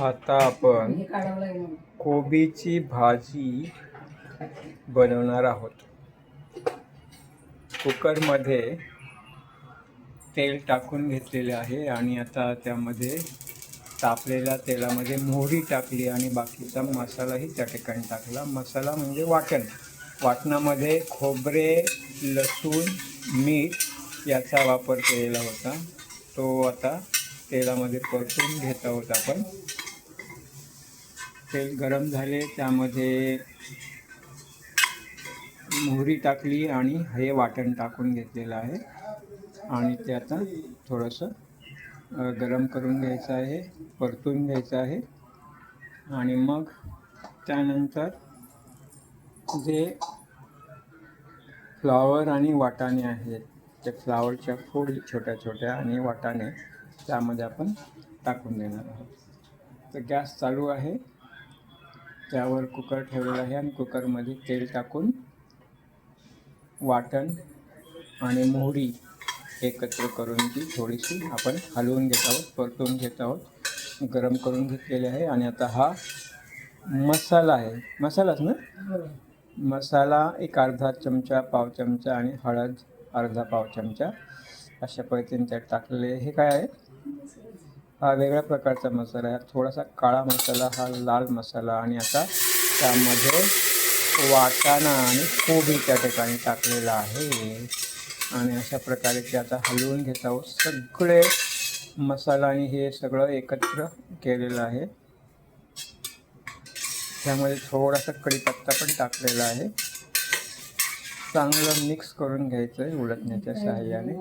आता आपण कोबीची भाजी बनवणार आहोत. कुकरमध्ये तेल टाकून घेतलेले आहे आणि आता त्यामध्ये तापलेल्या तेलामध्ये मोहरी टाकली आणि बाकीचा मसालाही त्या ठिकाणी टाकला. मसाला म्हणजे वाटण. वाटणामध्ये खोबरे लसूण मीठ याचा वापर केलेला होता. तो आता तेलामध्ये परतून घेत आहोत आपण. तेल गरम झाले त्यामध्ये मोहरी टाकली आणि हे वाटण टाकून घेतलेलं आहे. आणि ते आता थोडंसं गरम करून घ्यायचं आहे परतून घ्यायचं आहे. आणि मग त्यानंतर जे फ्लावर आणि वाटाणे आहेत ते फ्लावरच्या फोडी छोट्या छोट्या आणि वाटाणे त्यामध्ये आपण टाकून देणार आहोत. तर गॅस चालू आहे. त्यावर कुकर ठेवलेला आहे आणि कुकरमध्ये तेल टाकून वाटण आणि मोहरी एकत्र करून ती थोडीशी आपण हलवून घेत आहोत परतून घेत आहोत. गरम करून घेतलेले आहे आणि आता हा मसाला आहे. मसालाच ना? मसाला एक अर्धा चमचा पाव चमचा आणि हळद अर्धा पाव चमचा अशा पद्धतीने त्यात टाकलेले हे काय आहे? हा वेगळ्या प्रकारचा मसाला आहे. थोडासा काळा मसाला हा लाल मसाला आणि आता त्यामध्ये वाटाणा आणि कोबी त्या ठिकाणी टाकलेला आहे. आणि अशा प्रकारे ते आता हलवून घेत आहोत. सगळे मसाला आणि हे सगळं एकत्र केलेलं आहे. त्यामध्ये थोडासा कढीपत्ता पण टाकलेला आहे. चांगलं मिक्स करून घ्यायचं आहे उलटण्याच्या सहाय्याने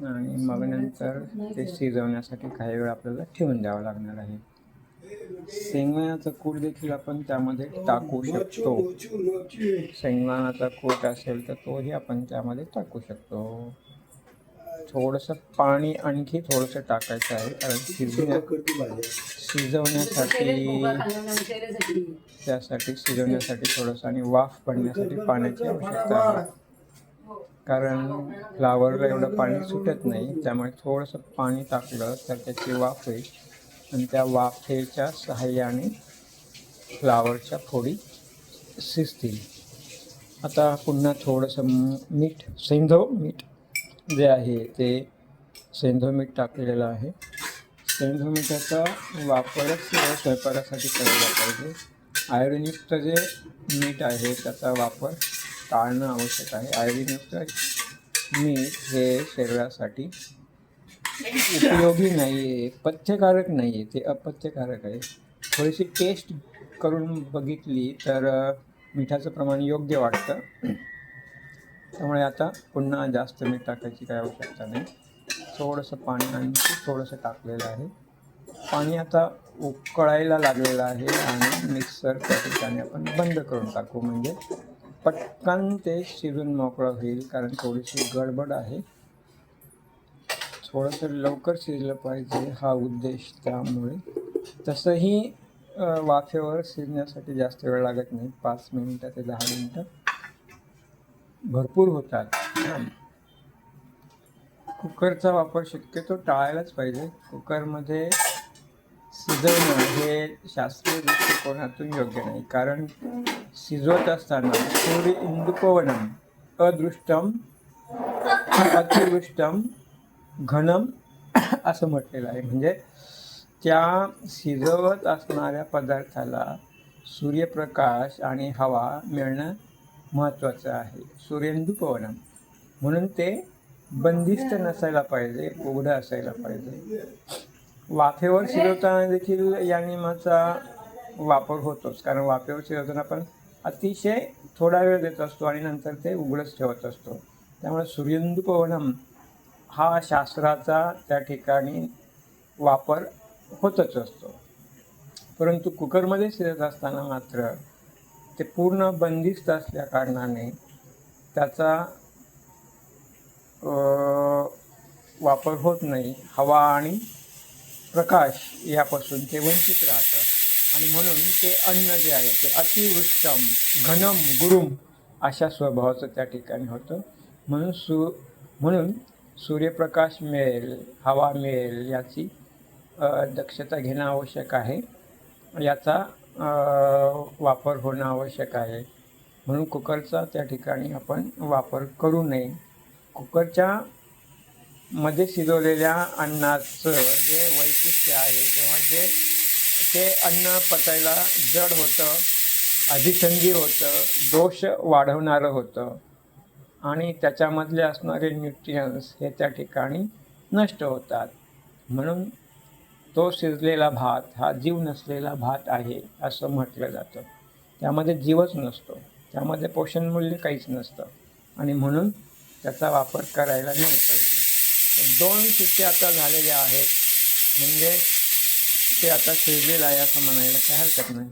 आणि मग नंतर ते शिजवण्यासाठी काही वेळ आपल्याला ठेवून द्यावं लागणार आहे. शेंगदाण्याचा कूट देखील आपण त्यामध्ये टाकू शकतो. शेंगदाण्याचा कूट असेल तर तोही आपण त्यामध्ये टाकू शकतो. थोडंसं पाणी आणखी थोडंसं टाकायचं आहे कारण शिजवण्या शिजवण्यासाठी त्यासाठी शिजवण्यासाठी थोडंसं आणि वाफ पडण्यासाठी पाण्याची आवश्यकता आहे. कारण फ्लावरला एवढं पाणी सुटत नाही त्यामुळे थोडंसं पाणी टाकलं तर त्याची वाफ होईल. आणि त्या वाफेच्या सहाय्याने फ्लावरच्या फोडी शिजतील. आता पुन्हा थोडंसं मीठ सेंधव मीठ जे आहे ते सेंधव मीठ टाकलेलं आहे. सेंधव मिठाचा वापरच स्वयंपाकासाठी करायला पाहिजे. आयोडीनयुक्त जे मीठ आहे त्याचा वापर टाळणं आवश्यक आहे. आयोडीनयुक्त मीठ हे शरीरासाठी उपयोगी नाही आहे पथ्यकारक नाही आहे ते अपथ्यकारक आहे. थोडीशी टेस्ट करून बघितली तर मिठाचं प्रमाण योग्य वाटतं. त्यामुळे आता पुन्हा जास्त मीठ टाकायची काही आवश्यकता नाही. थोडंसं पाणी आणखी थोडंसं टाकलेलं आहे. पाणी आता उकळायला लागलेलं आहे आणि मिक्सर त्या ठिकाणी आपण बंद करून टाकू. म्हणजे पटकन ते शिजून मोकळं होईल कारण थोडीशी गडबड आहे. थोडंसं लवकर शिजलं पाहिजे हा उद्देश त्यामुळे. तसंही वाफेवर शिजण्यासाठी जास्त वेळ लागत नाही पाच मिनटं ते दहा मिनटं. भरपूर होतात. कुकरचा वापर शक्यतो टाळायलाच पाहिजे. कुकरमध्ये शिजवणं हे शास्त्रीय दृष्टिकोनातून योग्य नाही कारण शिजवत असताना सूर्य इंदुपवनम अदृष्टम अतिवृष्टम घनम असं म्हटलेलं आहे. म्हणजे त्या शिजवत असणाऱ्या पदार्थाला सूर्यप्रकाश आणि हवा मिळणं महत्त्वाचं आहे. सूर्यंदुपवनम म्हणून ते बंदिस्त नसायला पाहिजे उघडं असायला पाहिजे. वाफेवर शिजवताना देखील या नियमाचा वापर होतोच. कारण वाफेवर शिजवताना आपण अतिशय थोडा वेळ देत असतो आणि नंतर ते उघडच ठेवत असतो. त्यामुळे सूर्यंदुपवनम हा शास्त्राचा त्या ठिकाणी वापर होतच असतो. परंतु कुकरमध्ये शिजत असताना मात्र ते पूर्ण बंदिस्त असल्या कारणाने त्याचा वापर होत नाही. हवा आणि प्रकाश यापासून ते वंचित राहतं आणि म्हणून ते अन्न जे आहे ते अतिवृष्टम घनम गुरुम अशा स्वभावाचं त्या ठिकाणी होतं. म्हणून सु म्हणून सूर्यप्रकाश मिळेल हवा मिळेल याची दक्षता घेणं आवश्यक आहे. याचा वापर होणं आवश्यक आहे. म्हणून कुकरचा त्या ठिकाणी आपण वापर करू नये. कुकरच्या मध्ये शिजवलेल्या अन्नाचं जे वैशिष्ट्य आहे किंवा जे ते अन्न पचायला जड होतं अधिसंधी होतं दोष वाढवणारं होतं. आणि त्याच्यामधले असणारे न्यूट्रियन्स हे त्या ठिकाणी नष्ट होतात. म्हणून तो शिजलेला भात हा जीव नसलेला भात आहे असं म्हटलं जातं. त्यामध्ये जीवच नसतो. त्यामध्ये पोषण मूल्य काहीच नसतं. आणि म्हणून त्याचा वापर करायला नाही पाहिजे. दोन शिट्ट्या आता झालेल्या आहेत. म्हणजे ते आता शिजलेलं आहे असं म्हणायला काय हरकत नाही.